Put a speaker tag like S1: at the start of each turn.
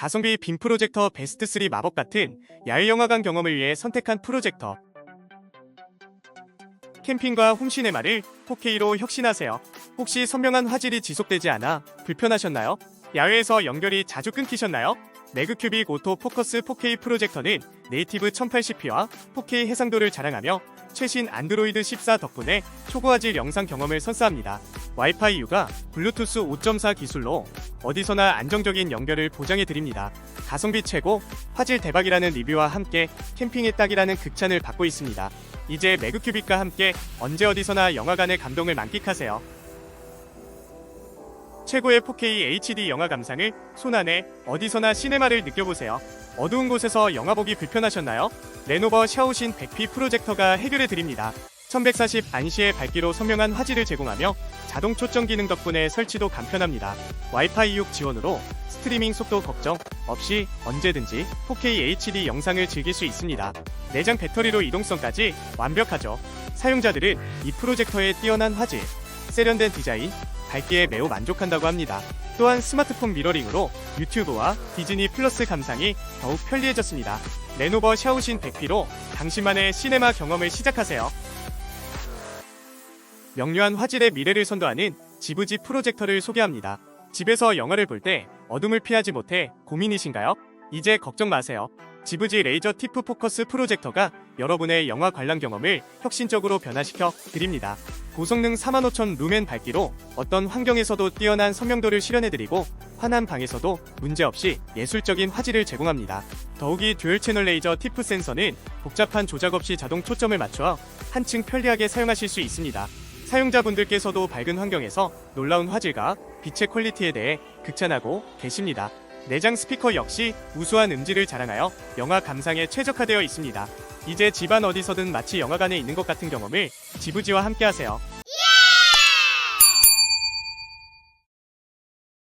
S1: 가성비 빔 프로젝터 베스트 3 마법 같은 야외 영화관 경험을 위해 선택한 프로젝터. 캠핑과 홈시네마를 4K로 혁신하세요. 혹시 선명한 화질이 지속되지 않아 불편하셨나요? 야외에서 연결이 자주 끊기셨나요? 매그큐빅 오토 포커스 4K 프로젝터는 네이티브 1080p와 4K 해상도를 자랑하며 최신 안드로이드 14 덕분에 초고화질 영상 경험을 선사합니다. 와이파이 U가 블루투스 5.4 기술로 어디서나 안정적인 연결을 보장해 드립니다. 가성비 최고, 화질 대박이라는 리뷰와 함께 캠핑에 딱이라는 극찬을 받고 있습니다. 이제 매그큐빅과 함께 언제 어디서나 영화관의 감동을 만끽하세요. 최고의 4K HD 영화 감상을 손안에 어디서나 시네마를 느껴보세요. 어두운 곳에서 영화 보기 불편하셨나요? 레노버 샤오신 100P 프로젝터가 해결해 드립니다. 1140 안시의 밝기로 선명한 화질을 제공하며 자동 초점 기능 덕분에 설치도 간편합니다. 와이파이 6 지원으로 스트리밍 속도 걱정 없이 언제든지 4K HD 영상을 즐길 수 있습니다. 내장 배터리로 이동성까지 완벽하죠. 사용자들은 이 프로젝터의 뛰어난 화질, 세련된 디자인, 밝기에 매우 만족한다고 합니다. 또한 스마트폰 미러링으로 유튜브와 디즈니 플러스 감상이 더욱 편리해졌습니다. 레노버 샤오신 100P로 당신만의 시네마 경험을 시작하세요. 명료한 화질의 미래를 선도하는 지브지 프로젝터를 소개합니다. 집에서 영화를 볼 때 어둠을 피하지 못해 고민이신가요? 이제 걱정 마세요. 지브지 레이저 티프 포커스 프로젝터가 여러분의 영화 관람 경험을 혁신적으로 변화시켜 드립니다. 고성능 45,000 루멘 밝기로 어떤 환경에서도 뛰어난 선명도를 실현해드리고 환한 방에서도 문제없이 예술적인 화질을 제공합니다. 더욱이 듀얼 채널 레이저 티프 센서는 복잡한 조작 없이 자동 초점을 맞추어 한층 편리하게 사용하실 수 있습니다. 사용자분들께서도 밝은 환경에서 놀라운 화질과 빛의 퀄리티에 대해 극찬하고 계십니다. 내장 스피커 역시 우수한 음질을 자랑하여 영화 감상에 최적화되어 있습니다. 이제 집안 어디서든 마치 영화관에 있는 것 같은 경험을 지브지와 함께 하세요.